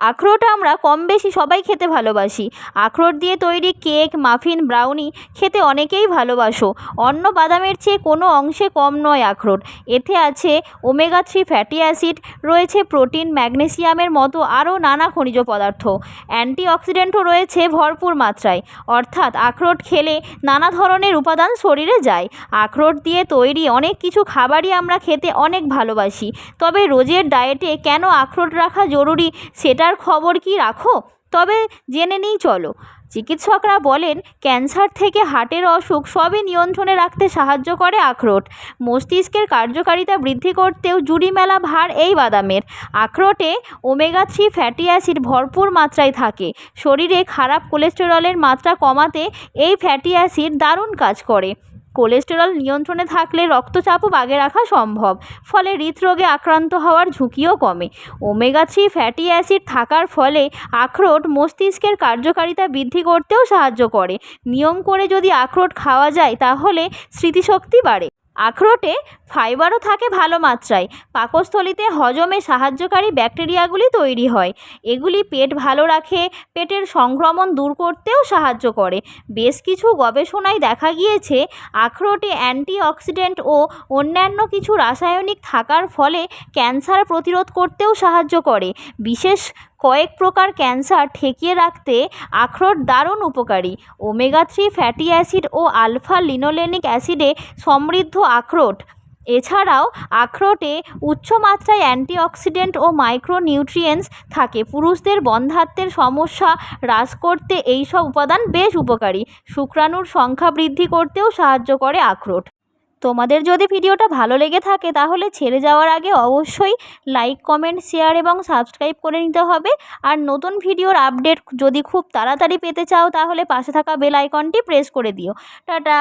আখরোট আমরা কম বেশি সবাই খেতে ভালোবাসি। আখরোট দিয়ে তৈরি কেক, মাফিন, ব্রাউনি খেতে অনেকেই ভালোবাসো। অন্য বাদামের চেয়ে কোনো অংশে কম নয় আখরোট। এতে আছে ওমেগা থ্রি ফ্যাটি অ্যাসিড, রয়েছে প্রোটিন, ম্যাগনেসিয়ামের মতো আরও নানা খনিজ পদার্থ। অ্যান্টিঅক্সিডেন্টও রয়েছে ভরপুর মাত্রায়। অর্থাৎ আখরোট খেলে নানা ধরনের উপাদান শরীরে যায়। আখরোট দিয়ে তৈরি অনেক কিছু খাবারই আমরা খেতে অনেক ভালোবাসি। তবে রোজের ডায়েটে কেন আখরোট রাখা জরুরি সেটার খবর কি রাখো? তবে জেনে নিই, চলো। চিকিৎসকরা বলেন, ক্যান্সার থেকে হার্টের অসুখ সবই নিয়ন্ত্রণে রাখতে সাহায্য করে আখরোট। মস্তিষ্কের কার্যকারিতা বৃদ্ধি করতেও জুড়ি মেলা ভার এই বাদামের। আখরোটে ওমেগা থ্রি ফ্যাটি অ্যাসিড ভরপুর মাত্রায় থাকে। শরীরে খারাপ কোলেস্টেরলের মাত্রা কমাতে এই ফ্যাটি অ্যাসিড দারুণ কাজ করে। কোলেস্টেরল নিয়ন্ত্রণে থাকলে রক্তচাপও বাগে রাখা সম্ভব, ফলে হৃদরোগে আক্রান্ত হওয়ার ঝুঁকিও কমে। ওমেগা থ্রি ফ্যাটি অ্যাসিড থাকার ফলে আখরোট মস্তিষ্কের কার্যকারিতা বৃদ্ধি করতেও সাহায্য করে। নিয়ম করে যদি আখরোট খাওয়া যায়, তাহলে স্মৃতিশক্তি বাড়ে। আখরোটে ফাইবারও থাকে ভালো মাত্রায়। পাকস্থলিতে হজমে সাহায্যকারী ব্যাকটেরিয়াগুলি তৈরি হয়। এগুলি পেট ভালো রাখে, পেটের সংক্রমণ দূর করতেও সাহায্য করে। বেশ কিছু গবেষণায় দেখা গিয়েছে, আখরোটে অ্যান্টিঅক্সিডেন্ট ও অন্যান্য কিছু রাসায়নিক থাকার ফলে ক্যান্সার প্রতিরোধ করতেও সাহায্য করে। বিশেষ কয়েক প্রকার ক্যান্সার ঠেকিয়ে রাখতে আখরোট দারুণ উপকারী। ওমেগা থ্রি ফ্যাটি অ্যাসিড ও আলফা লিনোলেনিক অ্যাসিডে সমৃদ্ধ আখরোট। এছাড়াও আখরোটে উচ্চমাত্রায় অ্যান্টিঅক্সিডেন্ট ও মাইক্রো মাইক্রোনিউট্রিয়েন্টস থাকে। পুরুষদের বন্ধ্যাত্বের সমস্যা হ্রাস করতে এই সব উপাদান বেশ উপকারী। শুক্রাণুর সংখ্যা বৃদ্ধি করতেও সাহায্য করে আখরোট। তোমাদের যদি ভিডিওটা ভালো লেগে থাকে তাহলে ছেড়ে যাওয়ার আগে অবশ্যই লাইক কমেন্ট শেয়ার এবং সাবস্ক্রাইব করে নিতে হবে। আর নতুন ভিডিওর আপডেট যদি খুব তাড়াতাড়ি পেতে চাও তাহলে পাশে থাকা বেল আইকনটি প্রেস করে দিও। টাটা!